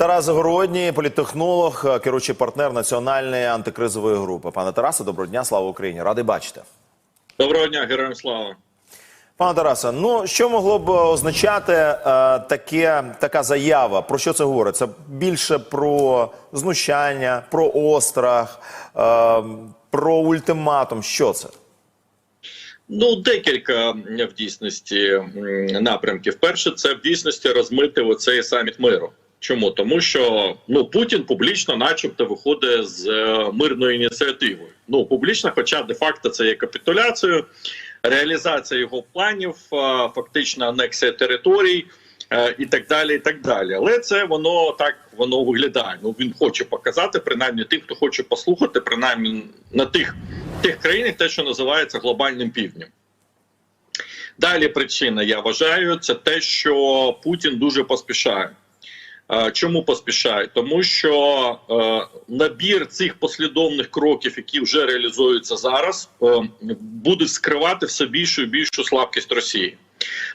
Тарас Загородній, політтехнолог, е, керуючий партнер національної антикризової групи. Пане Тарасе, доброго дня, слава Україні! Радий бачити. Доброго дня, героям слава. Пане Тарасе, ну що могло б означати е, таке, така заява? Про що це говорить? Це більше про знущання, про острах, е, про ультиматум. Що це? Ну, декілька в дійсності напрямків. Перше, це в дійсності розмити оцей саміт миру. Чому? Тому що ну Путін публічно, начебто, виходить з е, мирною ініціативою. Ну публічно, хоча де-факто це є капітуляцією, реалізація його планів, е, фактично анексія територій. е, І так далі, і так далі. Але це воно так воно виглядає. Ну він хоче показати, принаймні тим, хто хоче послухати, принаймні на тих тих країнах, те, що називається глобальним півднем. Далі причина, я вважаю, це те, що Путін дуже поспішає. Е, Чому поспішає? Тому що е, набір цих послідовних кроків, які вже реалізуються зараз, е, будуть скривати все більшу і більшу слабкість Росії.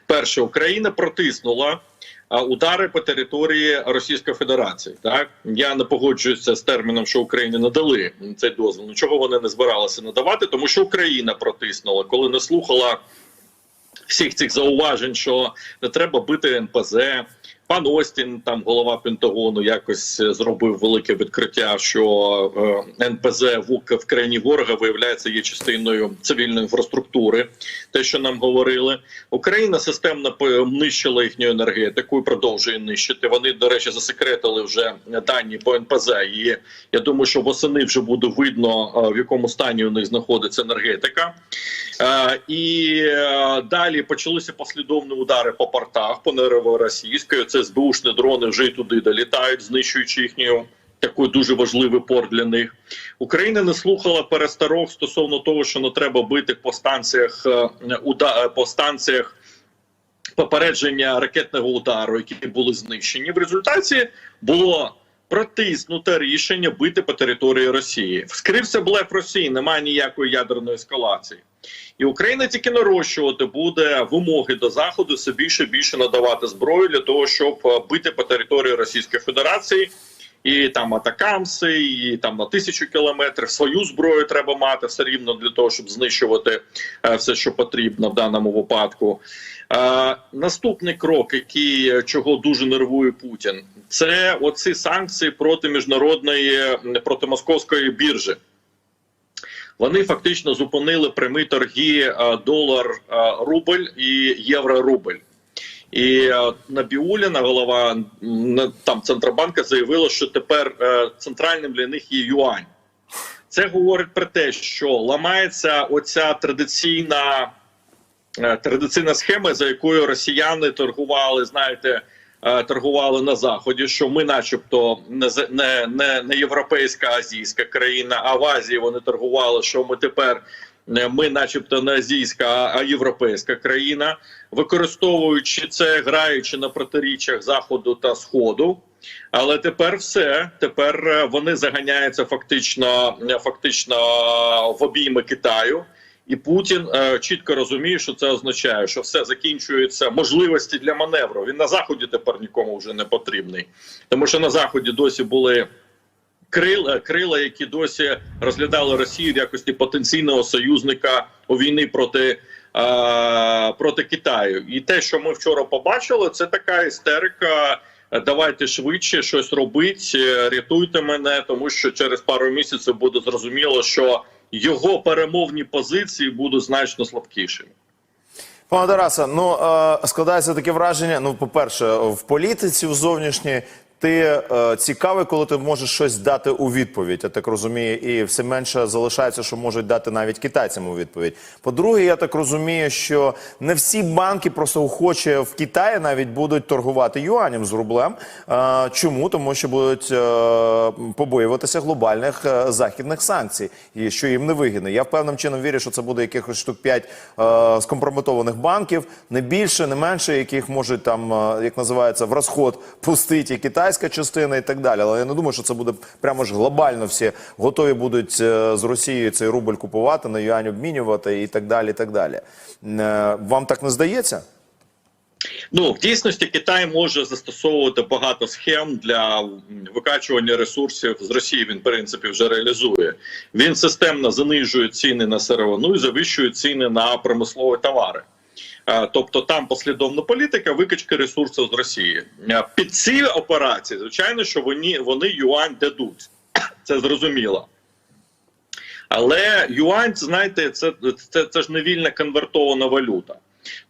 Перше, Україна протиснула удари по території Російської Федерації. Так я не погоджуюся з терміном, що Україні надали цей дозвіл. Нічого вони не збиралися надавати, тому що Україна протиснула, коли не слухала всіх цих зауважень, що не треба бити НПЗ. Пан Остін, там голова Пентагону, якось е, зробив велике відкриття, що е, НПЗ в, країні ворога виявляється є частиною цивільної інфраструктури. Те, що нам говорили, Україна системно нищила їхню енергетику і продовжує нищити. Вони, до речі, засекретили вже дані по НПЗ. І я думаю, що восени вже буде видно, е, в якому стані у них знаходиться енергетика. І далі почалися послідовні удари по портах, по Новоросійської. Це СБУшні дрони вже й туди долітають, знищуючи їхню. Такий дуже важливий порт для них. Україна не слухала перестарок стосовно того, що не треба бити по станціях е, е, по станціях попередження ракетного удару, які були знищені. В результаті було протиснуте рішення бити по території Росії. Вскрився блеф Росії, немає ніякої ядерної ескалації. І Україна тільки нарощувати буде вимоги до заходу все більше більше надавати зброю для того, щоб е, бити по території Російської Федерації. І там атакамси, і там на тисячу кілометрів свою зброю треба мати все рівно для того, щоб знищувати е, все, що потрібно в даному випадку. Е, наступний крок, який е, чого дуже нервує Путін, це оці санкції проти міжнародної проти московської біржі. Вони фактично зупинили прямі торги е, долар е, рубль і євро рубль. І е, Набіуліна, голова там Центробанка, заявила, що тепер е, центральним для них є юань. Це говорить про те, що ламається оця традиційна, е, традиційна схема, за якою росіяни торгували, знаєте, торгували на заході. Що ми, начебто, не не, не, не європейська азійська країна, а в Азії вони торгували, що ми тепер. Е, Ми, начебто, не азійська, а- європейська країна, використовуючи це, граючи на протиріччях заходу та сходу. Але тепер все. Тепер е, вони заганяються фактично, е, фактично в обійми Китаю. І Путін е, чітко розуміє, що це означає, що все закінчується можливості для маневру. Він на заході тепер нікому вже не потрібний, тому що на заході досі були крила, крила, які досі розглядали Росію в якості потенційного союзника у війні проти. е, Проти Китаю, і те, що ми вчора побачили, це така істерика. Давайте швидше щось робіть, е, рятуйте мене, тому що через пару місяців буде зрозуміло, що його перемовні позиції будуть значно слабкішими. Пане Тарасе, ну е, складається таке враження. Ну, по-перше, в політиці в зовнішній ти е, цікавий, коли ти можеш щось дати у відповідь. Я так розумію, і все менше залишається, що можуть дати навіть китайцям у відповідь. По-друге, я так розумію, що не всі банки просто охоче в Китаї навіть будуть торгувати юанем з рублем. Е, чому? Тому що будуть е, побоюватися глобальних е, західних санкцій, і що їм не вигідно. Я певним чином вірю, що це буде якихось штук 5 е, скомпрометованих банків, не більше, не менше, яких можуть там, е, як називається, в розход пустити і китайська частина і так далі. Але я не думаю, що це буде прямо ж глобально. Всі готові будуть е, з Росією цей рубль купувати, на юань обмінювати і так далі. І так далі. Е, Вам так не здається? Ну в дійсності Китай може застосовувати багато схем для викачування ресурсів з Росії. Він в принципі вже реалізує. Він системно занижує ціни на сировину і завищує ціни на промислові товари. Тобто там послідовна політика викачки ресурсів з Росії. Під ці операції, звичайно, що вони, вони юань дадуть. Це зрозуміло. Але юань, знаєте, це, це, це ж не вільна конвертована валюта.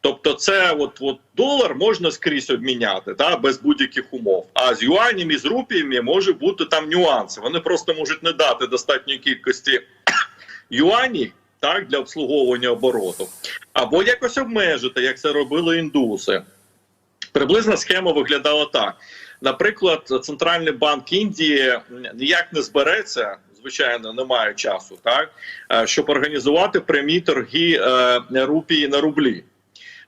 Тобто, це от, от долар можна скрізь обміняти та, без будь-яких умов. А з юанями, з рупіями може бути там нюанси. Вони просто можуть не дати достатньої кількості юанів так, для обслуговування обороту, або якось обмежити, як це робили індуси. Приблизна схема виглядала так: наприклад, Центральний банк Індії ніяк не збереться. Звичайно, немає часу, так е, щоб організувати прямі торги е, рупії на рублі.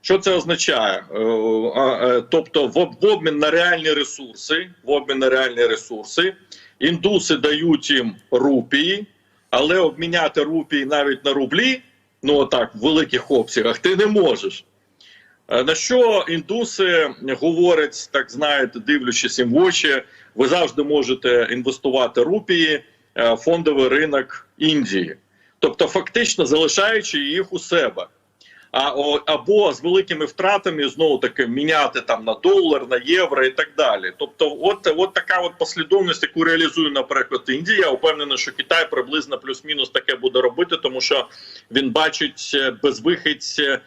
Що це означає? Е, Тобто, в обмін на реальні ресурси, в обмін на реальні ресурси, індуси дають їм рупії, але обміняти рупії навіть на рублі, ну отак, в великих обсягах, ти не можеш. Е, На що індуси говорять, так знаєте, дивлячись їм в очі, ви завжди можете інвестувати рупії е, фондовий ринок Індії, тобто фактично залишаючи їх у себе. А або з великими втратами знову таки міняти там на долар, на євро і так далі. Тобто, от, от така от послідовність, яку реалізує, наприклад, Індія. Я що Китай приблизно плюс-мінус таке буде робити, тому що він бачить е, безвихідь е,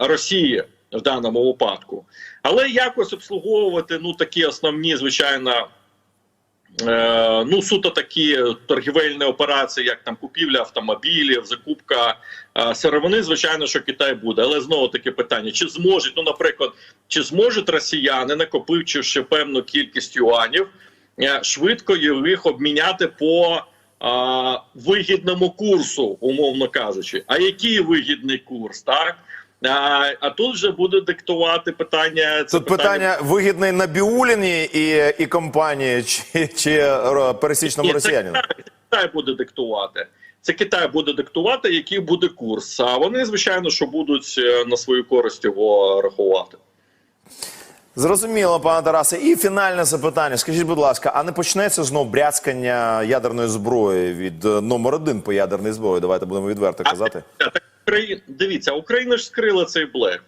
Росії в даному випадку. Але якось обслуговувати ну такі основні, звичайно. Е, ну, суто такі торгівельні операції, як там купівля автомобілів, закупка е, сировини, звичайно, що Китай буде. Але знову таке питання: чи зможуть, ну, наприклад, чи зможуть росіяни, накопивши певну кількість юанів, е, швидко їх обміняти по е, вигідному курсу, умовно кажучи. А який вигідний курс, так? А, а тут вже буде диктувати питання. Це Тут питання вигідний Набіуліні і, і компанії, чи, чи е, пересічному це росіянину? Китай, Китай буде диктувати. Це Китай буде диктувати, який буде курс. А вони, звичайно, що будуть е, на свою користь його рахувати. Зрозуміло, пане Тарасе. І фінальне запитання. Скажіть, будь ласка, а не почнеться знов бряцкання ядерної зброї від е, номер один по ядерній зброї? Давайте будемо відверто казати. А, Украї- дивіться, Україна ж скрила цей блеф.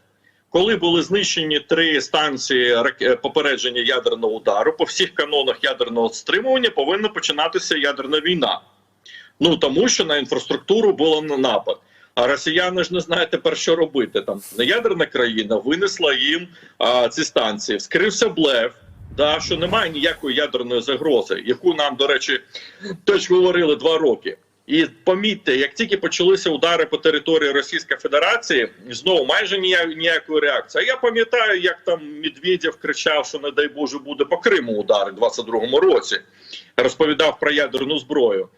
Коли були знищені три станції е, попередження ядерного удару, по всіх канонах ядерного стримування повинна починатися ядерна війна. Ну тому що на інфраструктуру було на напад. А росіяни ж не знають тепер, що робити. Там неядерна країна винесла їм а, ці станції. Скрився блеф, да, що немає ніякої ядерної загрози, яку нам, до речі, теж говорили два роки. І помітьте, як тільки почалися удари по території Російської Федерації, знову майже ніякої реакції. А я пам'ятаю, як там Медведєв кричав, що не дай Боже буде по Криму удари в 22-му році. Розповідав про ядерну зброю.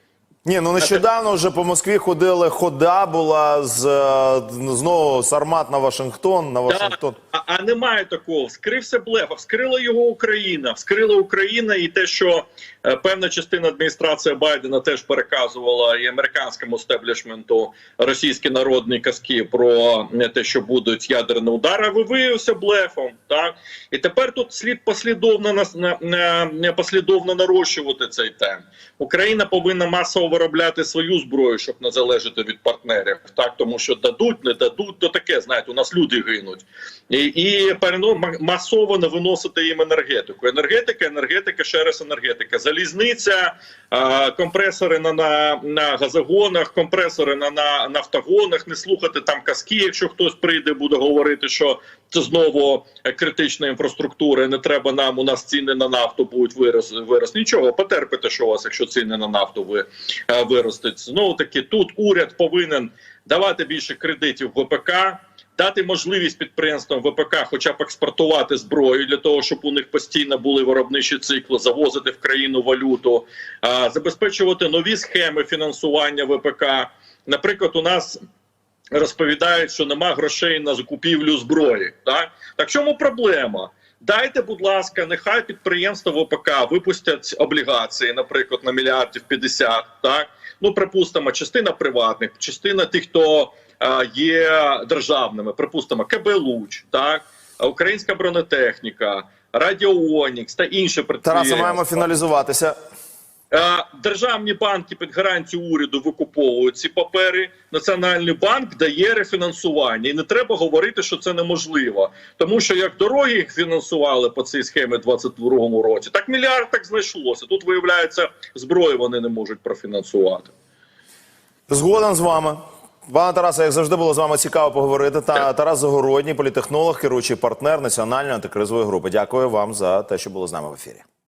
Ні, ну нещодавно вже по Москві ходили, хода була з е, знову з Армат на Вашингтон, на Вашингтон. А, а немає такого. Вскрився блеф, а вскрила його Україна. Вскрила Україна, і те, що певна частина адміністрації Байдена теж переказувала і американському стеблішменту російські народні казки про е, те, що будуть ядерні удари, ви виявився блефом. Так і тепер тут слід послідовно нас на, на, на послідовно нарощувати цей темп. Україна повинна масово виробляти свою зброю, щоб не залежати від партнерів. Так тому що дадуть, не дадуть, то таке знаєте, у нас люди гинуть. І, і перено- масово не виносити їм енергетику. Енергетика, енергетика, ще раз енергетика. Залізниця, компресори на, на, на газогонах, компресори на, на нафтогонах. Не слухати там казки, якщо хтось прийде, буде говорити, що це знову критична інфраструктура. Не треба нам. У нас ціни на нафту будуть вирос, вирос. Нічого, потерпите, що у вас, якщо ціни на нафту ви виростуть. Знову таки, тут уряд повинен давати більше кредитів ВПК. Дати можливість підприємствам ВПК, хоча б експортувати зброю для того, щоб у них постійно були виробничі цикли, завозити в країну валюту, забезпечувати нові схеми фінансування ВПК. Наприклад, у нас розповідають, що нема грошей на закупівлю зброї. Так так чому проблема? Дайте, будь ласка, нехай підприємства ВПК випустять облігації, наприклад, на мільярдів 50, Так ну припустимо, частина приватних, частина тих, хто е, є державними, припустимо, КБ Луч, так? Українська бронетехніка, Радіоонікс та інші Тараса, маємо фіналізуватися. Е, Державні банки під гарантію уряду викуповують ці папери. Національний банк дає рефінансування, і не треба говорити, що це неможливо. Тому що як дороги їх фінансували по цій схемі в 22-му році, так мільярд так знайшлося. Тут виявляється, зброю вони не можуть профінансувати. Згоден з вами. Пане Тарасе, як завжди було з вами цікаво поговорити. Та Тарас Загородній, політехнолог, керуючий партнер національної антикризової групи. Дякую вам за те, що були з нами в ефірі.